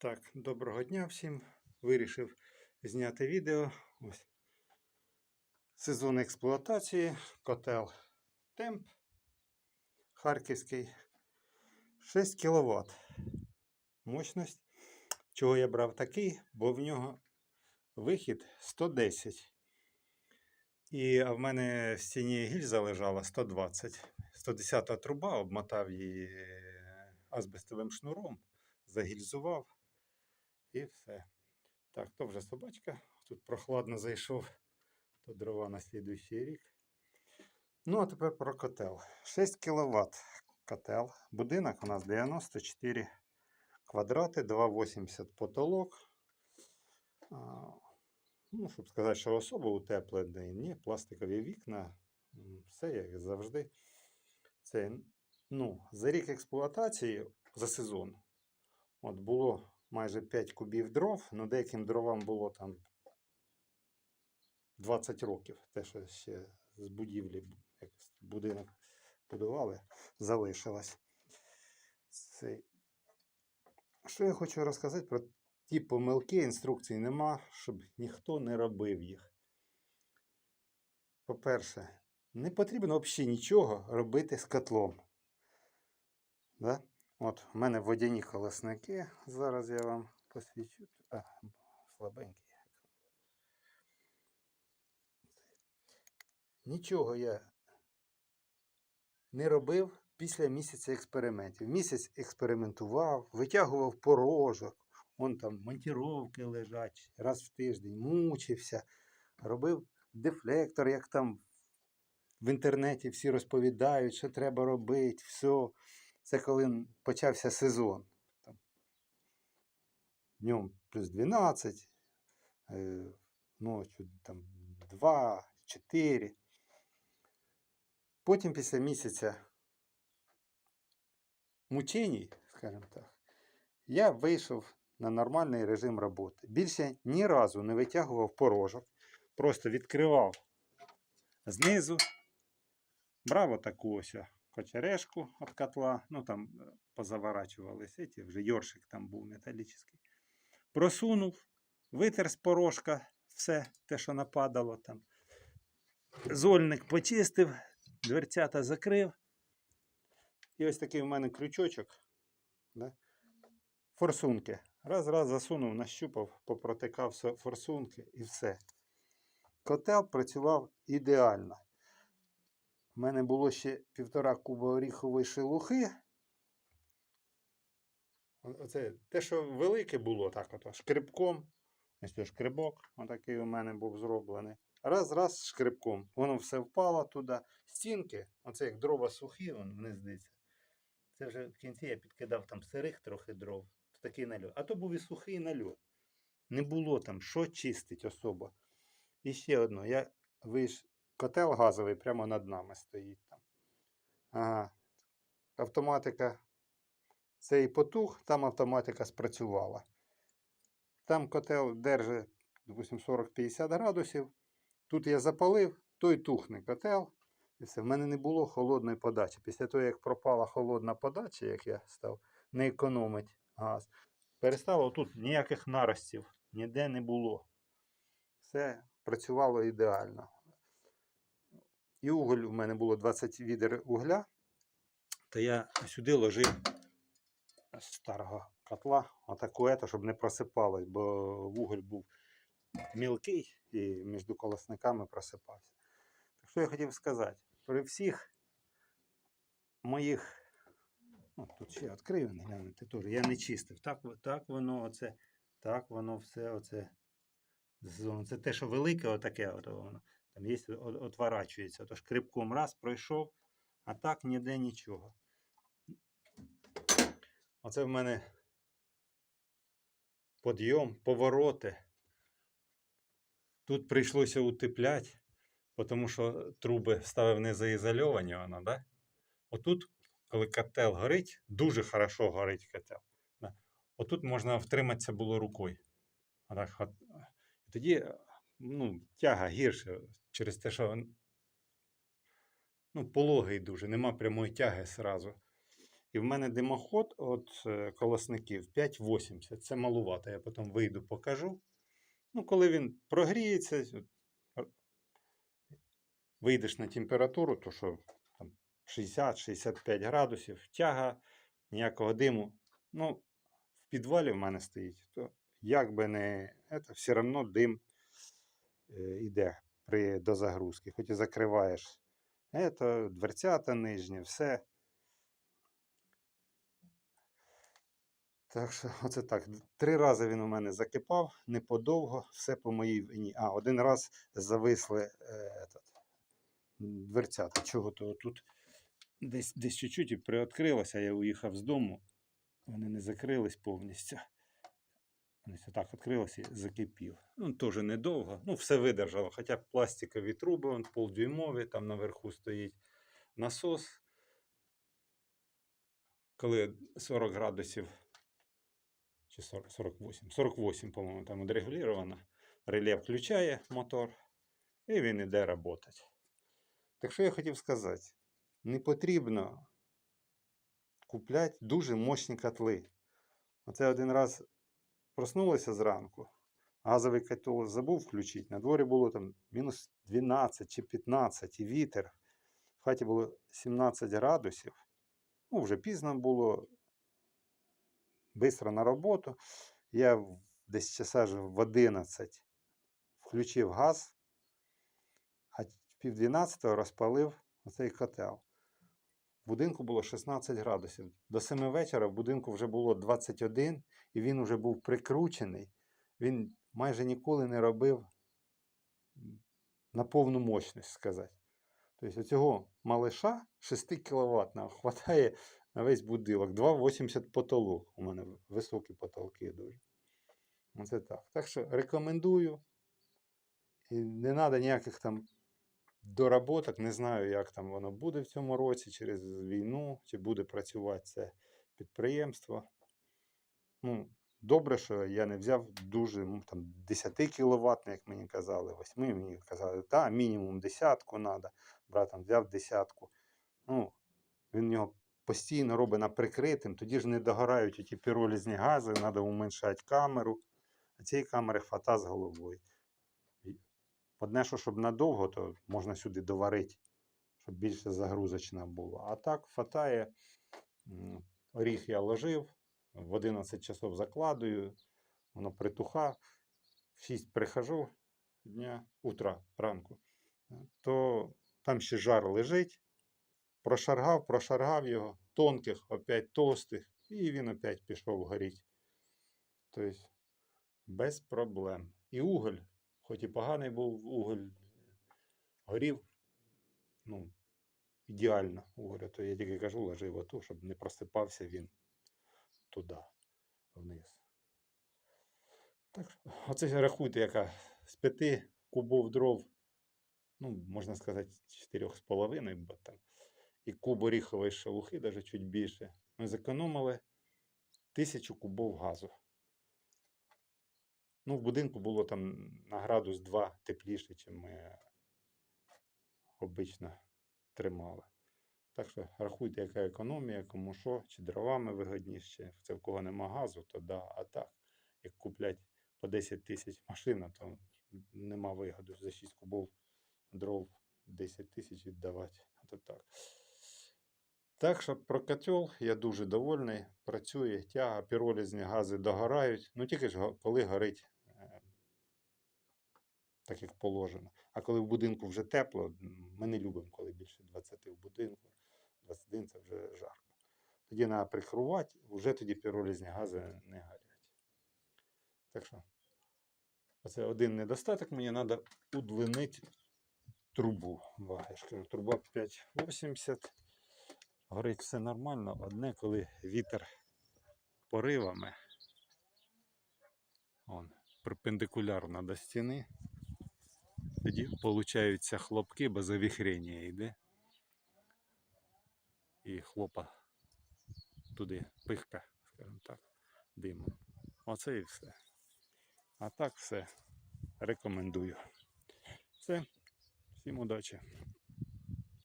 Так, доброго дня всім. Вирішив зняти відео. Ось. Сезон експлуатації, котел Темп Харківський. 6 кВт. Мощність. Чого я брав такий? Бо в нього вихід 110. І а в мене в стіні гільза лежала 120. 110 труба, обмотав її е, азбестовим шнуром, загільзував. І все. Так, то вже собачка. Тут прохладно зайшов, то дрова на слідуючий рік. Ну, а тепер про котел. 6 кВт котел. Будинок у нас 94 квадрати, 2,80 потолок. Ну, щоб сказати, що особо утеплений, ні, пластикові вікна. Все як завжди. Це, ну, за рік експлуатації, за сезон, от було майже 5 кубів дров, ну деяким дровам було там 20 років. Те, що ще з будівлі, будинок будували, залишилось. Це... Що я хочу розказати про ті помилки, інструкцій нема, щоб ніхто не робив їх. По-перше, не потрібно взагалі нічого робити з котлом. Да? От, у мене водяні колесники. Зараз я вам посвічу. А, слабенький. Нічого я не робив після місяця експериментів. Місяць експериментував, витягував порожок, вон там монтіровки лежать раз в тиждень, мучився, робив дефлектор, як там в інтернеті всі розповідають, що треба робити, все. Це коли почався сезон. Там, днем плюс 12, е, ночі там 2, 4. Потім після місяця мученій, скажімо так, я вийшов на нормальний режим роботи. Більше ні разу не витягував порожок, просто відкривав знизу, брав отаку ось кочерешку від котла, ну там е, позаворачувалися, ці, вже йоршик там був металічний. Просунув, витер з порошка все те, що нападало там. Зольник почистив, дверцята закрив. І ось такий у мене крючочок. Да? Форсунки. Раз-раз засунув, нащупав, попротикав форсунки і все. Котел працював ідеально. У мене було ще півтора куба оріхової шелухи. Оце те, що велике було, так ото шкребком. Ось це шкребок, отакий у мене був зроблений. Раз, раз шкребком. Воно все впало туди. Стінки, оце як дрова сухі, вон вниз дивиться. Це вже в кінці я підкидав там сирих трохи дров. Такий нальот. А то був і сухий нальот. Не було там, що чистить особо. І ще одно. Я виш... Котел газовий прямо над нами стоїть там. Ага. Автоматика. Цей потух, там автоматика спрацювала. Там котел держить, допустим, 40-50 градусів. Тут я запалив, той тухне котел. І все. В мене не було холодної подачі. Після того, як пропала холодна подача, як я став не економить газ, перестало тут ніяких наростів, ніде не було. Все працювало ідеально. І уголь у мене було 20 відер угля, то я сюди ложив старого котла, отаку ето, щоб не просипалось, бо вуголь був мілкий і між колосниками просипався. Так що я хотів сказати, при всіх моїх. Ну, тут ще відкрив, гляньте теж. Я не чистив. Так, так воно оце, так воно все оце. Це те, що велике, отаке, от воно. Там є, от- отворачується. Тож крипком раз пройшов, а так ніде нічого. Оце в мене подйом, повороти. Тут прийшлося утепляти, тому що труби ставив не заізольовані, воно, да? Отут, коли котел горить, дуже хорошо горить котел. Да? Отут можна втриматися було рукою. Отак, от. І Тоді ну, тяга гірше через те, що ну, пологий дуже, нема прямої тяги зразу. І в мене димоход от е, колосників 5,80. Це малувато. Я потім вийду, покажу. Ну, коли він прогріється, вийдеш на температуру, то що там 60-65 градусів, тяга, ніякого диму. Ну, в підвалі в мене стоїть, то як би не, це, все одно дим е, іде при дозагрузці. Хоч і закриваєш це, дверцята нижні, все. Так що, оце так. Три рази він у мене закипав, не подовго, все по моїй вині. А, один раз зависли е, дверцята. Чого то тут десь, десь чуть-чуть і приоткрилося, я уїхав з дому. Вони не закрились повністю. Все так відкрилося і закипів. Ну, теж недовго. Ну, все видержало. Хоча пластикові труби, он полдюймові, там наверху стоїть насос. Коли 40 градусів чи 40, 48, 48, по-моєму, там відрегулювано. Реле включає мотор, і він іде працювати. Так що я хотів сказати, не потрібно купляти дуже мощні котли. Оце один раз проснулося зранку, газовий котел забув включити. На дворі було там мінус 12 чи 15 і вітер. В хаті було 17 градусів. Ну, вже пізно було, бистро на роботу. Я десь часа ж в 11 включив газ, а пів 12 розпалив оцей котел. Будинку було 16 градусів. До 7 вечора в будинку вже було 21, і він вже був прикручений. Він майже ніколи не робив на повну мощність, сказати. Тобто цього малиша 6 кВт хватає на весь будинок. 2,80 потолок. У мене високі потолки дуже. Оце так. Так що рекомендую. І не треба ніяких там доработок. Не знаю, як там воно буде в цьому році через війну, чи буде працювати це підприємство. Ну, добре, що я не взяв дуже ну, там, 10 кВт, як мені казали, 8 мені казали, та мінімум десятку треба. Братом взяв десятку. Ну, він його постійно робить на прикритим, тоді ж не догорають ті піролізні гази, треба уменьшати камеру. А цієї камери хвата з головою. Одне, що щоб надовго, то можна сюди доварити, щоб більше загрузочна була. А так хватає. Оріх я ложив, в 11 часов закладую, воно притуха, в 6 прихожу дня, утра, ранку, е, то там ще жар лежить. Прошаргав, прошаргав його, тонких, опять товстих, і він опять пішов горіть. Тобто без проблем. І уголь, хоч і поганий був уголь, горів, ну, ідеально уголь. То я тільки кажу, ложив оту, щоб не просипався він туди, вниз. Так що, оце рахуйте, яка з п'яти кубов дров, ну, можна сказати, чотирьох з половиною, бо там і куб оріхової шелухи, навіть чуть більше. Ми зекономили тисячу кубов газу. Ну, в будинку було там на градус 2 тепліше, ніж ми обично тримали. Так що рахуйте, яка економія, кому що, чи дровами вигодніше, це в кого нема газу, то да, а так, як куплять по 10 тисяч машина, то нема вигоди за 6 кубов дров 10 тисяч віддавати. А то так. Так що про котел я дуже довольний. Працює, тяга, піролізні гази догорають. Ну тільки ж коли горить так, як положено. А коли в будинку вже тепло, ми не любимо, коли більше 20 в будинку. 21 це вже жарко. Тоді треба прикрувати, вже тоді піролізні гази не горять. Так що, оце один недостаток, мені треба удлинити трубу. Я ж кажу, труба 5,80. Горить все нормально. Одне, коли вітер поривами. Он, перпендикулярно до стіни. Тоді получаються хлопки, бо завіхрення йде. І хлопа туди пихка, скажімо так, димом. Оце і все. А так все рекомендую. Все, всім удачі.